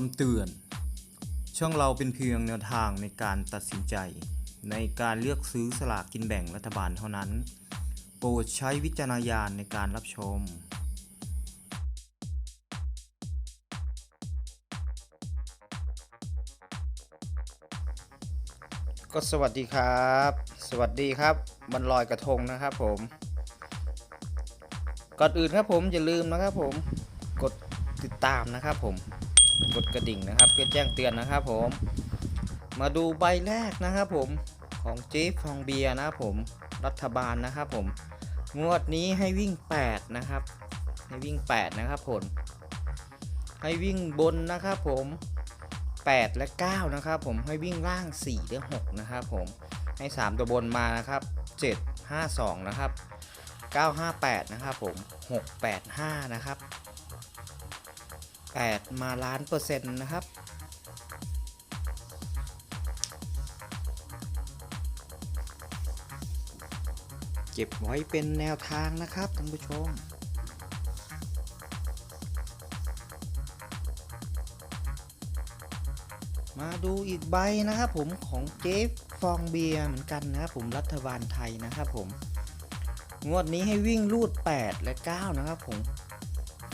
คำเตือน ช่องเราเป็นเพียงแนวทางในการตัดสินใจ ในการเลือกซื้อสลากกินแบ่งรัฐบาลเท่านั้น โปรดใช้วิจารณญาณในการรับชม ก็สวัสดีครับ สวัสดีครับวันลอยกระทงนะครับผมก่อนอื่นครับผมอย่าลืมนะครับผมกดติดตามนะครับผม กดกระดิ่งนะครับ เพื่อแจ้งเตือนนะครับผม มาดูใบแรกนะครับผมของเจ๊ฟองเบียนะครับผมรัฐบาลนะครับผม งวดนี้ให้วิ่ง 8 นะครับ ให้วิ่ง 8 นะครับผลให้วิ่งบนนะครับผม 8 และ 9 นะครับผมให้วิ่งล่าง 4 และ6นะครับผมให้ 3 ตัวบนมานะครับ 7 5 2 นะครับ 958 นะครับผม 685 นะครับ 8 มาล้านเปอร์เซ็นต์นะครับ เก็บไว้เป็นแนวทางนะครับท่านผู้ชมมาดูอีกใบนะครับผมของเจฟฟองเบียร์เหมือนกันนะครับผมรัฐบาลไทยนะครับผม งวดนี้ให้วิ่งรูด 8 และ 9 นะครับผม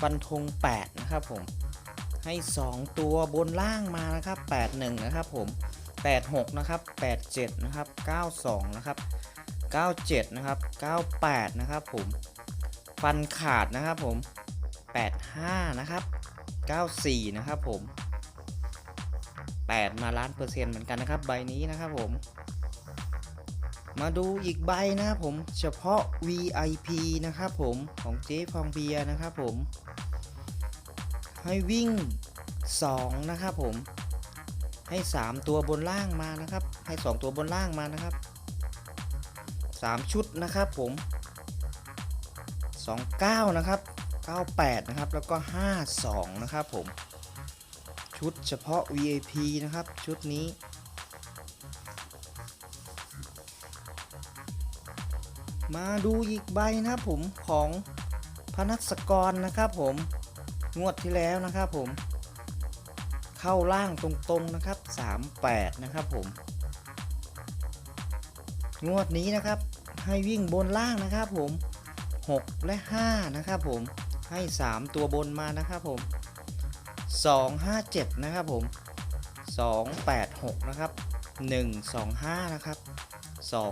ฟันธง8 นะครับผม ให้ 2 ตัวบนล่างมานะครับ 81 นะครับผม 86 นะครับ 87 นะครับ 92 นะครับ 97 นะครับ 98 นะครับผม ฟันขาดนะครับผม 85 นะครับ 94 นะครับผม 8 มาล้านเปอร์เซ็นต์เหมือนกันนะครับ ใบนี้นะครับผม มาดูอีกใบนะครับผม เฉพาะ VIP นะครับผม ของเจ๊ฟองเบียนะครับผม ให้วิ่ง 2 นะครับผม ให้ 3 ตัวบนล่างมานะครับ ให้ 2 ตัวบนล่างมานะครับ 3 ชุดนะครับผม 29 นะครับ 98 นะครับ แล้วก็ 52 นะครับผม ชุดเฉพาะ VIP นะครับ ชุดนี้มาดูอีกใบนะครับผมของพนัสกรนะครับผม งวดที่แล้วนะครับผม เข้าล่างตรงๆนะครับ 38 นะครับผม งวดนี้นะครับ ให้วิ่งบนล่างนะครับผม 6 และ 5 นะครับผม ให้ 3 ตัวบนมานะครับผม 257 นะครับผม 286 นะครับ 125 นะครับ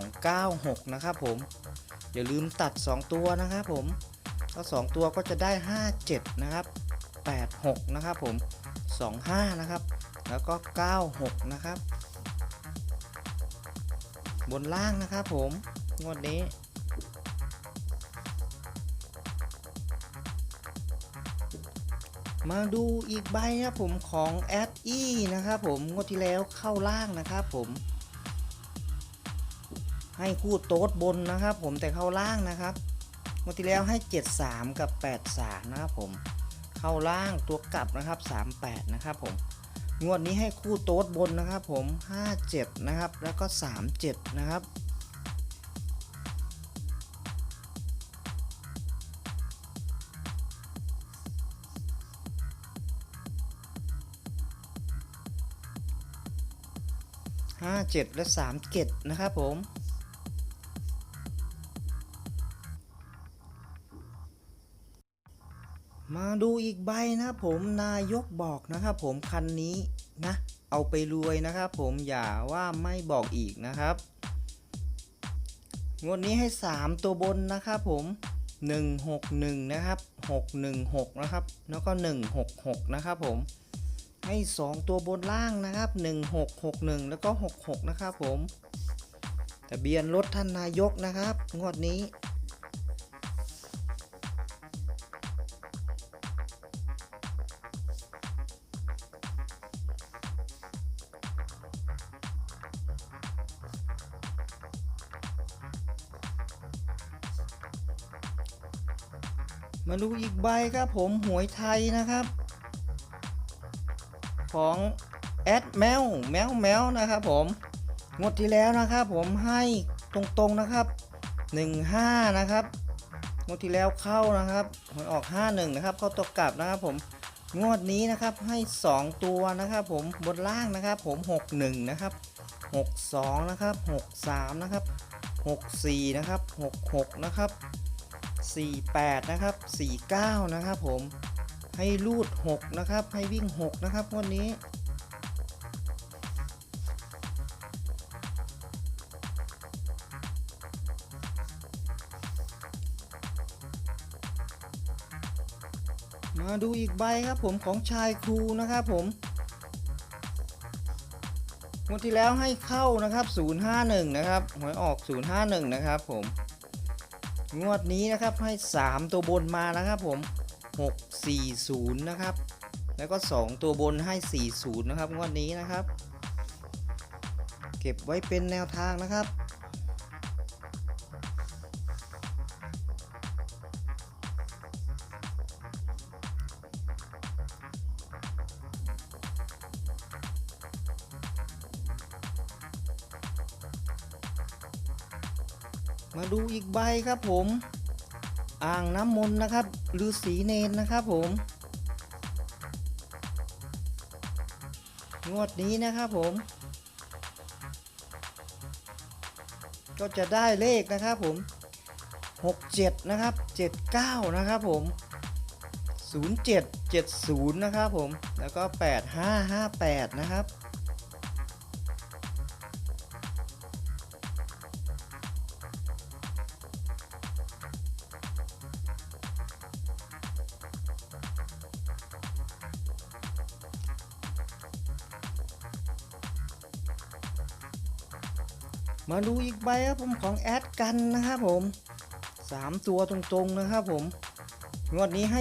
296 นะครับผม อย่าลืมตัด 2 ตัวนะครับผมถ้า2ตัวก็จะได้ 57 นะครับ 86 นะครับผม 25 นะครับ แล้วก็ 96 นะครับ บนล่างนะครับผม งวดนี้ มาดูอีกใบนะครับผมของแอดอีนะครับผม งวดที่แล้วเข้าล่างนะครับผม ให้คู่โต๊ดบนนะครับผมแต่เข้าล่างนะครับงวดที่แล้วให้ 73 กับ 83 นะครับผม เข้าล่างตัวกลับนะครับ 38 นะครับผม งวดนี้ให้คู่โต๊ดบนนะครับผม 57 นะครับ แล้วก็ 37 นะครับห้าเจ็ดและสามเจ็ดนะครับผม มาดูอีกใบนะครับผมนายกบอกนะครับผมคันนี้นะ เอาไปรวยนะครับผมอย่าว่าไม่บอกอีกนะครับงวดนี้ให้ 3 ตัวบนนะครับผม 161 นะครับ 616 นะครับ แล้วก็ 166 นะครับผม ให้ 2 ตัวบนล่างนะครับ 1661 แล้วก็ 66 นะครับผม ทะเบียนรถท่านนายกนะครับ งวดนี้ มาดูอีกใบครับผมหวยไทยนะครับ ของแอดแมวแมวแมวนะครับผมงวดที่แล้วนะครับผมให้ตรงๆนะครับ 15 นะครับงวดที่แล้วเข้านะครับหวยออก 51 นะครับ เข้าตกกลับนะครับผมงวดนี้นะครับให้ 2 ตัวนะครับผมบนล่างนะครับผม 61 นะครับ 62 นะครับ 63 นะครับ 64 นะครับ 66 นะครับ 48 นะครับ 49 นะครับผม ให้รูด 6 นะครับ ให้วิ่ง 6 นะครับวดนี้ มาดูอีกใบครับผมของชายครูนะครับผมงวดที่แล้วให้เข้านะครับ 051 นะครับ หวยออก 051 นะครับผม งวดนี้นะครับให้ 3 ตัวบนมานะครับผม 640 นะครับ แล้วก็ 2 ตัวบนให้ 40 นะครับ งวดนี้นะครับ เก็บไว้เป็นแนวทางนะครับ มาดูอีกใบครับผม อ่างน้ำมนต์นะครับฤาษีเนนนะครับผม งวดนี้นะครับผม ก็จะได้เลขนะครับผม 67 นะครับ 79 นะครับผม 07 70 นะครับผม แล้วก็ 8558 นะครับ มาดูอีกใบครับผมของแอดกันนะครับผมสามตัวตรงๆนะครับผมงวดนี้ให้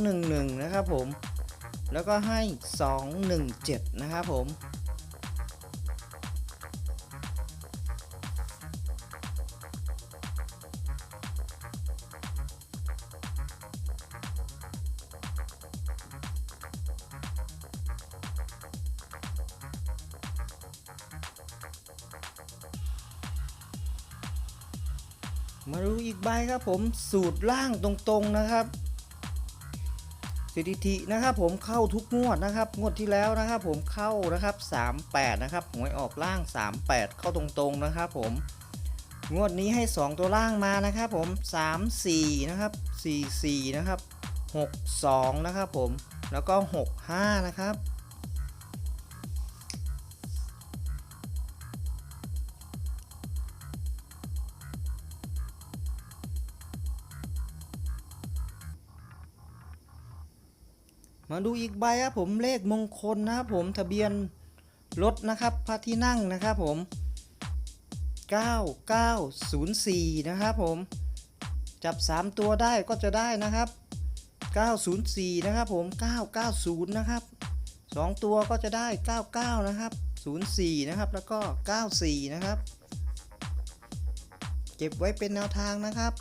211 นะครับผม แล้วก็ให้ 217 นะครับผม มาดูอีกใบครับผมสูตรล่างตรงๆนะครับสถิตินะครับผมเข้าทุกงวดนะครับ งวดที่แล้วนะครับ ผมเข้านะครับ 38 นะครับหวยออกล่าง 38 เข้าตรงๆนะครับ ผมงวดนี้ให้ 2 ตัวล่างมานะครับ ผม 3 4 นะครับ 4 4 นะครับ 6 2 นะครับ ผมแล้วก็ 6 5 นะครับ มาดูอีกใบครับผมเลขมงคลนะครับผมทะเบียนรถนะครับพระที่นั่งนะครับผม 9904 นะครับผม จับ 3 ตัวได้ก็จะได้นะครับ 904 นะครับผม 990 นะครับ 2 ตัวก็จะได้ 99 นะครับ 04 นะครับ แล้วก็ 94 นะครับ เก็บไว้เป็นแนวทางนะครับ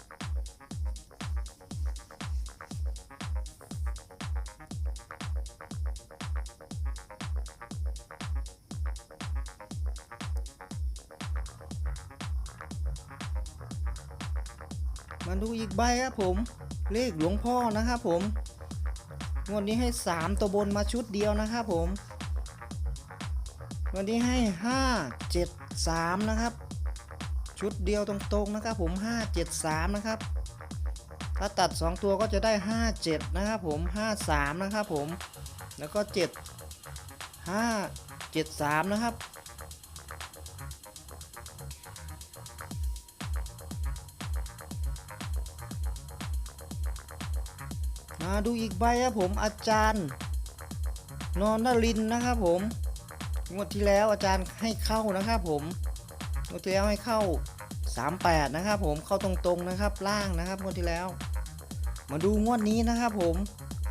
มาดูอีกใบครับผม เลขหลวงพ่อนะครับผมงวดนี้ให้ 3 ตัวบนมาชุดเดียวนะครับผมวันนี้ให้ 5 7 3 นะครับ ชุดเดียวตรงๆนะครับผม 5 7 3 นะครับ ถ้าตัด 2 ตัวก็จะได้ 5 7 นะครับผม 5 3 นะครับผม แล้วก็ 7 5 7 3 นะครับ มาดูอีกใบครับผมอาจารย์ นอนนรินนะครับผมงวดที่แล้วอาจารย์ให้เข้านะครับผมงวดที่แล้วให้เข้า 38 นะครับผมเข้าตรงๆนะครับล่างนะครับงวดที่แล้ว มาดูงวดนี้นะครับผม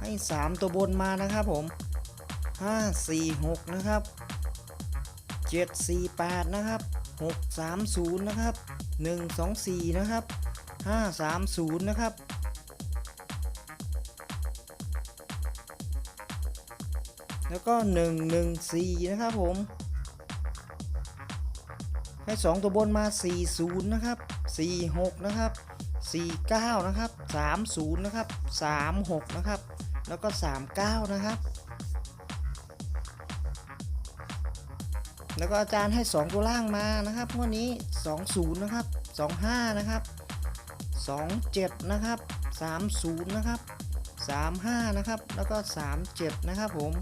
ให้ 3 ตัวบนมานะครับผม 5 4 6 นะครับ 7 4 8 นะครับ 6 3 0 นะครับ 1 2 4 นะครับ 5 3 0 นะครับ แล้วก็ 114 นะครับผม ให้ 2 ตัวบนมา 40 นะครับ 46 นะครับ 49 นะครับ 30 นะครับ 36 นะครับ แล้วก็ 39 นะครับ แล้วก็อาจารย์ให้ 2 ตัวล่างมานะครับงวันนี้ 20 นะครับ 25 นะครับ 27 นะครับ 30 นะครับ 35 นะครับ แล้วก็ 37 นะครับผม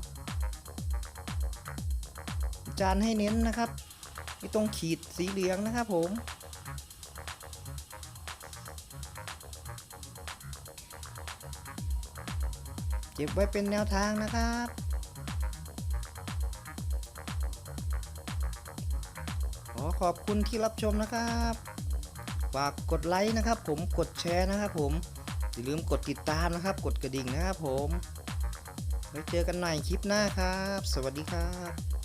จารย์ให้เน้นนะครับที่ตรงขีดสีเหลืองนะครับผมเก็บไว้เป็นแนวทางนะครับ ขอขอบคุณที่รับชมนะครับ ฝากกดไลค์นะครับ ผมกดแชร์นะครับ ผมอย่าลืมกดติดตามนะครับ กดกระดิ่งนะครับผมไว้เจอกันใหม่คลิปหน้าครับ สวัสดีครับ